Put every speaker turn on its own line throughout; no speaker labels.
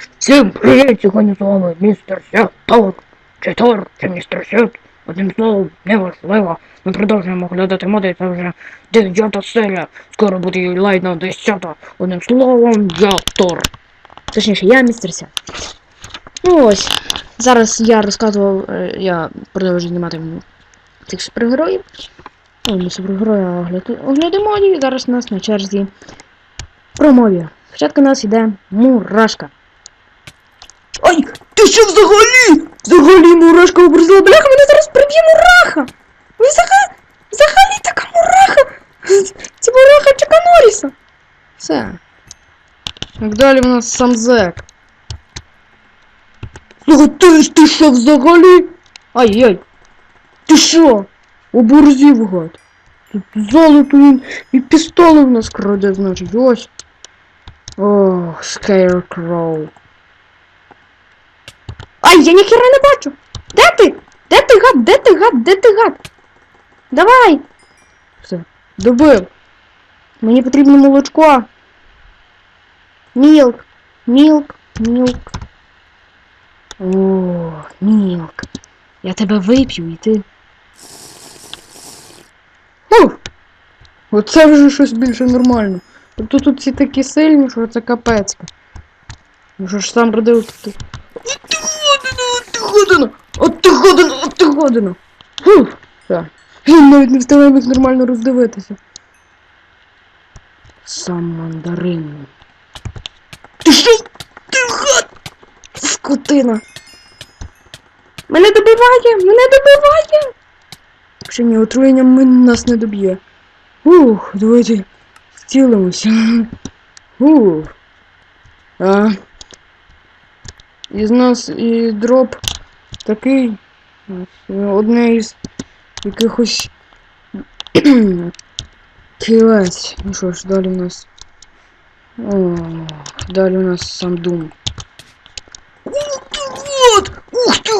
ж, всім привіт! Сьогодні з вами містер Сет Тор. Чи Тор, чи містер Сет. Одним словом, неважливо. Ми продовжуємо оглядати моди, це вже дев'ята серія. Скоро буде і лайна десята. Одним словом, я Тор.
Точніше, я містер Ся. Ну ось. Зараз я розказував, е, я продовжую знімати цих супергероїв. Ну, не супергероя, а огляд- оглядимо і зараз у нас на черзі промові. Спочатку у нас йде мурашка. Що взагалі? Взагалі мурашка образила. Бляха, мене зараз приб'є мураха! Ви взагалі, взагалі така мураха! Це мураха Чака Норріса. Все. Як далі в нас сам зек. Слухай, ти, ти що взагалі? Ай-яй. Ти що? Оборзів гад. Тут золото він і пістоли в нас краде, значить, ось. Ох, Scarecrow. Ай, я ніхера не бачу! Де ти? Де ти гад? Де ти гад? Де ти гад? Давай! Все, добив. Мені потрібно молочко. Мілк, мілк, мілк. О, мілк. Я тебе вип'ю і ти. Ух! Оце вже щось більше нормально. Тобто тут всі такі сильні, що це капецька. Ну що ж сам родив тут. Година, от ти година! От ти година! Фух. Він навіть не встигає їх нормально роздивитися. Сам мандарин. Ти що? Ти гад! Скотина! Мене добиває! Мене добиває! Якщо ні, отруєнням ми нас не доб'є. Ух, давайте зцілимося. Ух. А. Із нас і дроп такий. ось, Одне із якихось кілець. Ну що ж, далі у нас. О, далі у нас сам Дум.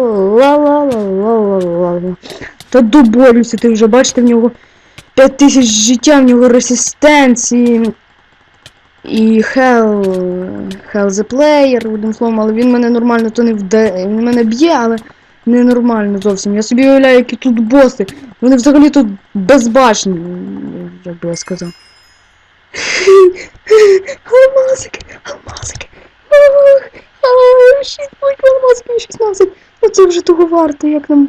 ла-ла-ла-ла-ла-ла-ла. Та доборюся, ти вже бачите в нього 5000 життя, в нього резистенції. І Hell Hell the Player, одним словом, але він мене нормально то не вде. Він мене б'є, але ненормально зовсім. Я собі уявляю, які тут боси. Вони взагалі тут безбашні, як би я сказав. Алмазики! Алмазики! Ох! Шість ой, алмазики, 16. Ну це вже того варто, як нам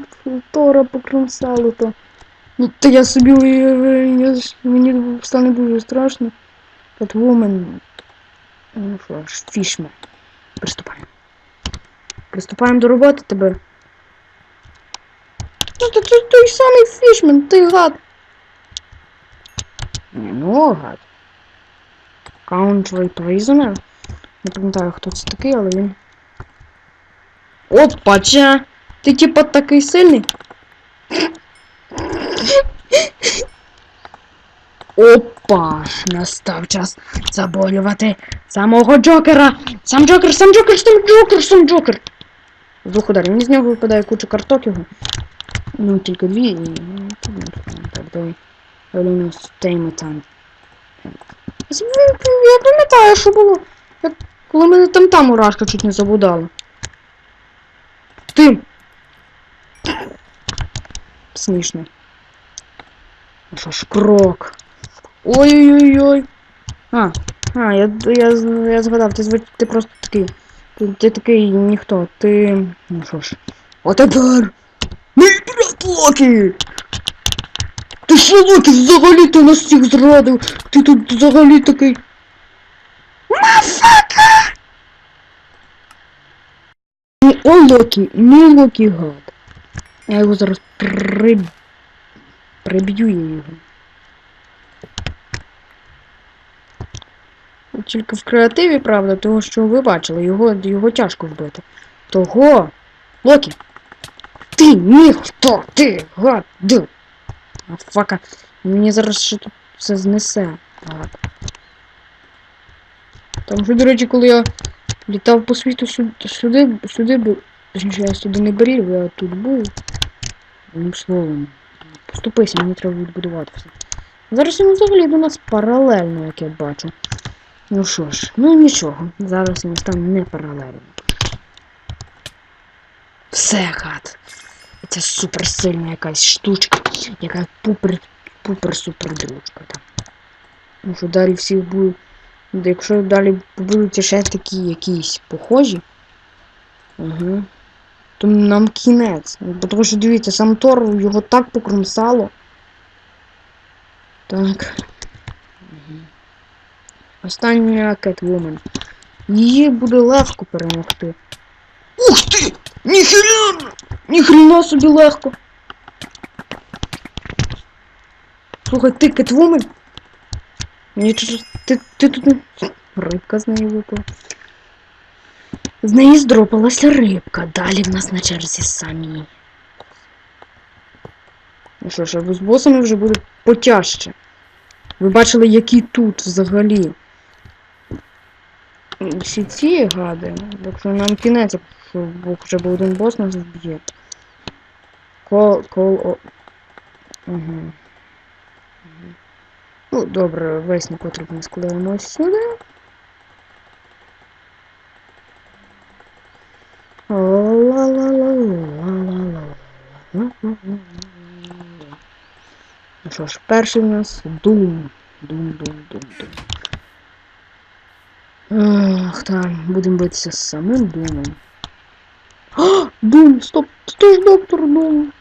Тора покромсало то. Ну то я собі я мені стане дуже страшно. Catwoman. Ну що ж, фішмен. Приступаємо. Приступаємо до роботи тебе. Ну то це той самий фішмен, ти гад. Ні, ну гад. Country Prisoner. Не пам'ятаю, хто це такий, але він. Опача! Ти типа такий сильний? Опа! Настав час заболювати самого Джокера! Сам Джокер, сам Джокер, сам Джокер, сам Джокер! З двох ударів. Мені з нього випадає куча карток його. Ну, тільки дві і. Так, давай. Далі у нас Тейметан. Я пам'ятаю, що було. Коли мене там там мурашка чуть не забудала. Ти! Смішно. Що ж, крок. Ой-ой-ой. А, а, я, я, я згадав, ти, зв- ти просто такий. Ти, ти такий ніхто. Ти. Ну що ж. А тепер. Мій брат Локі! Ти що, Локі, взагалі ти нас всіх зрадив? Ти тут взагалі такий. Мафака! О, Локі, мій Локі гад. Я його зараз при... приб'ю я його. тільки в креативі, правда, того, що ви бачили, його, його тяжко вбити. Того. Локі. Ти ніхто, ти гад. А фака. Мені зараз ще тут все знесе. Гад. Там вже, до речі, коли я літав по світу сюди, сюди, був. Точніше, я сюди не берів, я тут був. Одним словом. Поступися, мені треба відбудувати все. Зараз він взагалі до нас паралельно, як я бачу. Ну що ж, ну нічого. Зараз він стане не паралельно. Все, гад. Це суперсильна якась штучка, яка пупер, пупер. Ну що далі всі будуть. Якщо далі будуть ще такі якісь похожі. Угу. То нам кінець. Тому що дивіться, сам Тор його так покромсало. Так. Угу. Остання Кетвумен. Її буде легко перемогти. Ух ти! Ніхрена! Ніхрена собі легко. Слухай, ти Кетвумен? Чуть- ти, ти тут не... Рибка з неї випала. З неї здропалася рибка. Далі в нас на черзі самі. Ну що ж, а з босами вже буде потяжче. Ви бачили, які тут взагалі. Всі ці гади. Якщо нам кінець, бо хоча б один бос нас вб'є. Кол, кол, о. Угу. Ну, добре, весь непотрібно склеїмо сюди. Ну що ж, перший у нас дум. Дум-дум-дум-дум. Ах, там, будемо битися з самим думом. А, дум, стоп! Ти ж доктор дум!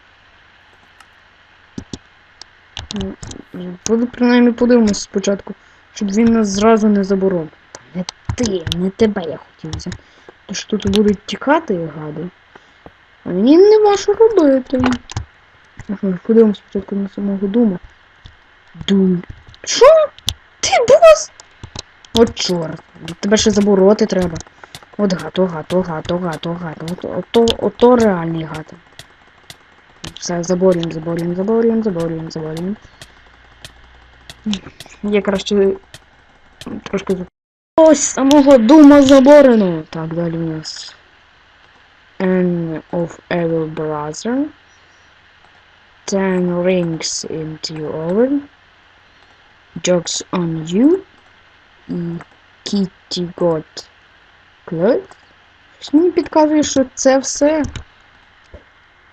Ну, принаймні подивимось спочатку, щоб він нас зразу не заборов. Не ти, не тебе я хотів взяти. То що тут будуть тікати, гади. А мені нема що робити. Подивимось спочатку на самого Дума. Дум. Що? Ти бос? От чорт. Тебе ще забороти треба. От гад, о гад, о гад, о гад, о гад. Ото, ото реальний гад. Все, заборюємо, заборюємо, заборюємо, заборюємо, заборюємо. Я краще трошки Ось самого дума заборено. Так, далі у нас. End of Evil Brother. Ten rings into your oven. Jokes on you. І Kitty Got Clothes. Мені підказує, що це все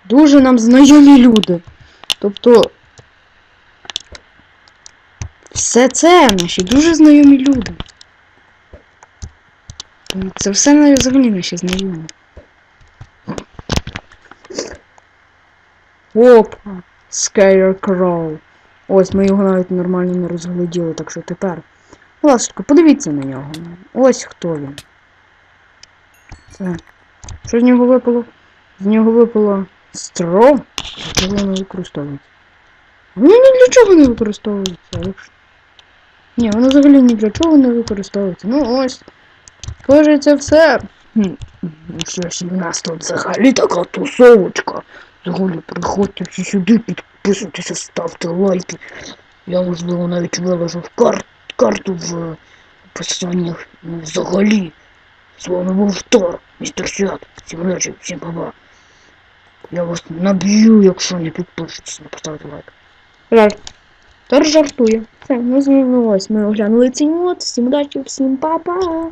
дуже нам знайомі люди. Тобто. Все це наші дуже знайомі люди. Це все взагалі наші знайомі. Опа! Scarecrow. Ось ми його навіть нормально не розгляділи, так що тепер. Ласочка, подивіться на нього. Ось хто він. Це. Що з нього випало? З нього випало стро, яке воно не використовується. Воно ні для чого не використовується. Ні, воно взагалі ні для чого не використовується. Ну ось. Схоже, це все. Що ж, у нас тут взагалі така тусовочка. Взагалі, приходьте всі сюди, підписуйтеся, ставте лайки. Я, можливо, навіть виложу в кар... карту в описанні. Ну, взагалі. З вами був Тор, містер Свят. Всім ночі, всім баба. Я вас наб'ю, якщо не підпишетесь, не поставите лайк. Жаль. Тор жартує. Все, ну змінилось. Ми оглянули ці ноти. Всім удачі, всім па-па.